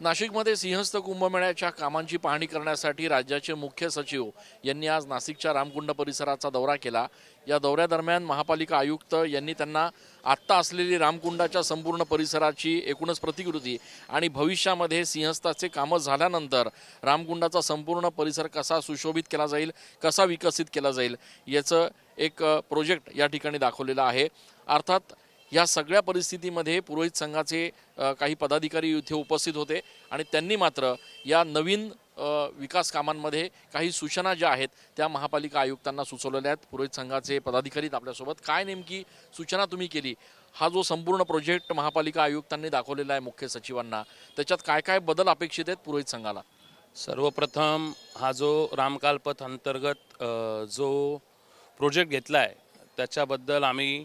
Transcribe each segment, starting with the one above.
नाशिकमध्ये सिंहस्थ कुंभमेळ्याच्या कामांची पाहणी करण्यासाठी राज्याचे मुख्य सचिव यांनी आज नाशिकच्या रामकुंड परिसराचा दौरा केला. या दौऱ्यादरम्यान महापालिका आयुक्त यांनी त्यांना आत्ता असलेली रामकुंडाच्या संपूर्ण परिसराची एकूणच प्रतिकृती आणि भविष्यामध्ये सिंहस्थाचे कामं झाल्यानंतर रामकुंडाचा संपूर्ण परिसर कसा सुशोभित केला जाईल कसा विकसित केला जाईल याचं एक प्रोजेक्ट या ठिकाणी दाखवलेलं आहे. अर्थात या सगळ्या परिस्थितीमध्ये पुरोहित संघाचे काही पदाधिकारी इथे उपस्थित होते आणि त्यांनी मात्र या नवीन विकास कामांमध्ये काही सूचना ज्या आहेत त्या महापालिका आयुक्तांना सुचवलेल्या आहेत. पुरोहित संघाचे पदाधिकारी आपल्यासोबत. काय नेमकी सूचना तुम्ही केली? हा जो संपूर्ण प्रोजेक्ट महापालिका आयुक्तांनी दाखवलेला आहे मुख्य सचिवांना त्याच्यात काय काय बदल अपेक्षित आहेत पुरोहित संघाला? सर्वप्रथम हा जो रामकालपथ अंतर्गत जो प्रोजेक्ट घेतला आहे त्याच्याबद्दल आम्ही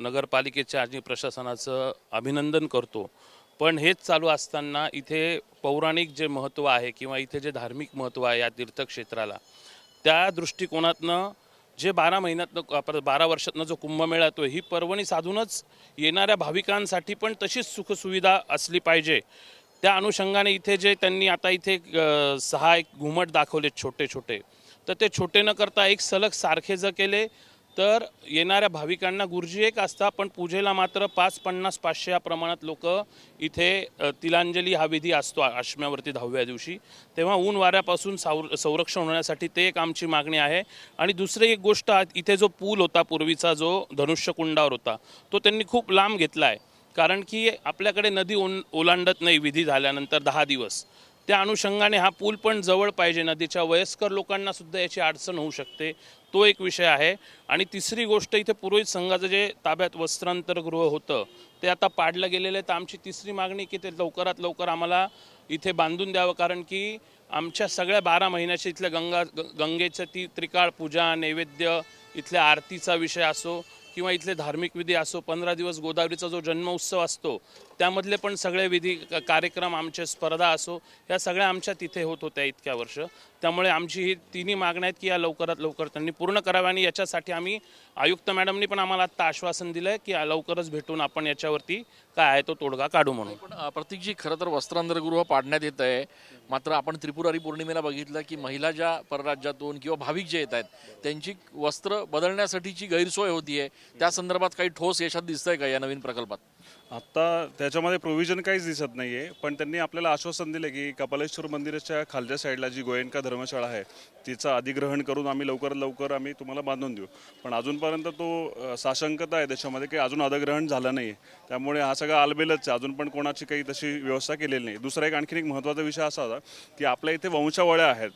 नगरपालिकेच्या आणि प्रशासनाचं अभिनंदन करतो. पण हेच चालू असताना इथे पौराणिक जे महत्त्व आहे किंवा इथे जे धार्मिक महत्त्व आहे या तीर्थक्षेत्राला त्या दृष्टिकोनातनं जे बारा महिन्यातनं बारा वर्षातनं जो कुंभमेळा येतो ही पर्वणी साधूनच येणाऱ्या भाविकांसाठी पण तशीच सुखसुविधा असली पाहिजे. त्या अनुषंगाने इथे जे त्यांनी आता इथे सहा एक घुमट दाखवले छोटे छोटे तर ते छोटे न करता एक सलग सारखे जर केले तर येणाऱ्या भाविकांना गुरुजी एक असता पण पूजेला मात्र पाच पन्नास पाचशे या प्रमाणात लोक इथे तिलांजली हा विधी असतो आश्म्यावरती दहाव्या दिवशी. तेव्हा ऊन वाऱ्यापासून सावर संरक्षण होण्यासाठी ते एक आमची मागणी आहे. आणि दुसरी एक गोष्ट इथे जो पूल होता पूर्वीचा जो धनुष्यकुंडावर होता तो त्यांनी खूप लांब घेतला आहे कारण की आपल्याकडे नदी ओन ओलांडत नाही विधी झाल्यानंतर दहा दिवस. त्या अनुषंगाने हा पूल पण जवळ पाहिजे. नदीच्या वयस्कर लोकांना सुद्धा याची अडचण होऊ शकते. तो एक विषय आहे. आणि तिसरी गोष्ट इथे पुरोहित संघाचं जे ताब्यात वस्त्रांतरगृह होतं ते आता पाडलं गेलेलं आहे. तर आमची तिसरी मागणी की ते लवकरात लवकर आम्हाला इथे बांधून द्यावं. कारण की आमच्या सगळ्या बारा महिन्याच्या इथल्या गंगा ग- गंगेचं ती त्रिकाळ पूजा नैवेद्य इथल्या आरतीचा विषय असो किंवा इथले धार्मिक विधी असो पंधरा दिवस गोदावरीचा जो जन्मोत्सव असतो त्यामधले पण सगळे विधी कार्यक्रम आमचे स्पर्धा असो या सगळ्या आमच्या तिथे होत होत्या इतक्या वर्ष. त्यामुळे आमची ही तिन्ही मागण्या आहेत की या लवकरात लवकर त्यांनी पूर्ण कराव्या आणि याच्यासाठी आम्ही आयुक्त मॅडमनी पण आम्हाला आत्ता आश्वासन दिलं आहे की लवकरच भेटून आपण याच्यावरती काय आहे तो तोडगा काढू म्हणून. पण प्रतीकजी खरं तर वस्त्रांध्रगृह पाडण्यात येत आहे. मात्र आपण त्रिपुरारी पौर्णिमेला बघितलं की महिला ज्या परराज्यातून किंवा भाविक जे येत आहेत त्यांची वस्त्र बदलण्यासाठीची गैरसोय होती आहे त्या संदर्भात काही ठोस यशात दिसतंय का या नवीन प्रकल्पात? आत्ता त्याच्यामध्ये प्रोव्हिजन काहीच दिसत नाही आहे पण त्यांनी आपल्याला आश्वासन दिलं की कपालेश्वर मंदिराच्या खालच्या साईडला जी गोयंका धर्मशाळा आहे तिचं अधिग्रहण करून आम्ही लवकरात लवकर आम्ही तुम्हाला बांधून देऊ. पण अजूनपर्यंत तो साशंकता आहे त्याच्यामध्ये की अजून अधिग्रहण झालं नाही त्यामुळे हा सगळा आलबेलच आहे. अजून पण कोणाची काही तशी व्यवस्था केलेली नाही. दुसरा एक आणखीन एक महत्त्वाचा विषय असा होता की आपल्या इथे वंशावळ्या आहेत.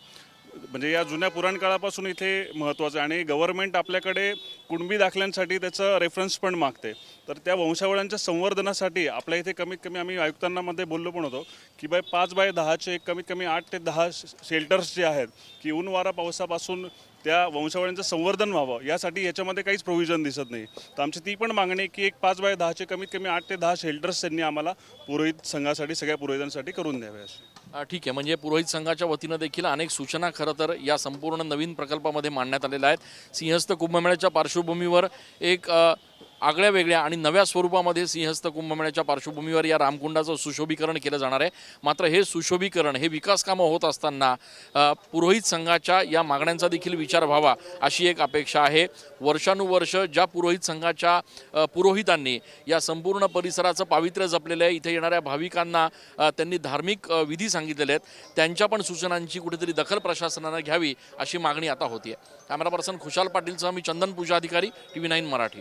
म्हणजे या जुन्या पुराण काळापासून इथे महत्त्वाचं आहे. आणि गव्हर्नमेंट आपल्याकडे कुणबी दाखल्यांसाठी त्याचं रेफरन्स पण मागते. तर त्या वंशावळ्यांच्या संवर्धनासाठी आपल्या इथे कमीत कमी आम्ही आयुक्तांनामध्ये बोललो पण होतो की बाय पाच बाय दहाचे कमीत कमी आठ ते दहा शेल्टर्स जे आहेत की ऊन वारा पावसापासून त्या वंशावळ्यांचं संवर्धन व्हावं यासाठी याच्यामध्ये काहीच प्रोव्हिजन दिसत नाही. तर आमची ती पण मागणी की एक पाच बाय दहाचे कमीत कमी आठ ते दहा शेल्टर्स त्यांनी आम्हाला पुरोहित संघासाठी सगळ्या पुरोहितांसाठी करून द्यावे असे. ठीक आहे. म्हणजे पुरोहित संघाच्या वतीनं देखील अनेक सूचना खरं तर या संपूर्ण नवीन प्रकल्पामध्ये मांडण्यात आलेल्या आहेत. सिंहस्थ कुंभमेळ्याच्या पार्श्वभूमीवर एक आगळ्या वेगळ्या आणि नव्या स्वरूपामध्ये सिंहस्थ कुंभमेळ्याच्या पार्श्वभूमीवर या रामकुंडाचं सुशोभीकरण केलं जाणार आहे. मात्र हे सुशोभीकरण हे विकास कामं होत असताना पुरोहित संघाच्या या मागण्यांचा देखील विचार व्हावा अशी एक अपेक्षा आहे. वर्षानुवर्ष ज्या पुरोहित संघाच्या पुरोहितांनी या संपूर्ण परिसराचं पावित्र्य जपलेलं आहे इथे येणाऱ्या भाविकांना त्यांनी धार्मिक विधी सांगितलेले आहेत. त्यांच्या पण सूचनांची कुठेतरी दखल प्रशासनानं घ्यावी अशी मागणी आता होती आहे कॅमेरा पर्सन खुशाल पाटीलसह मी चंदन पूजा अधिकारी टी व्ही नाईन मराठी.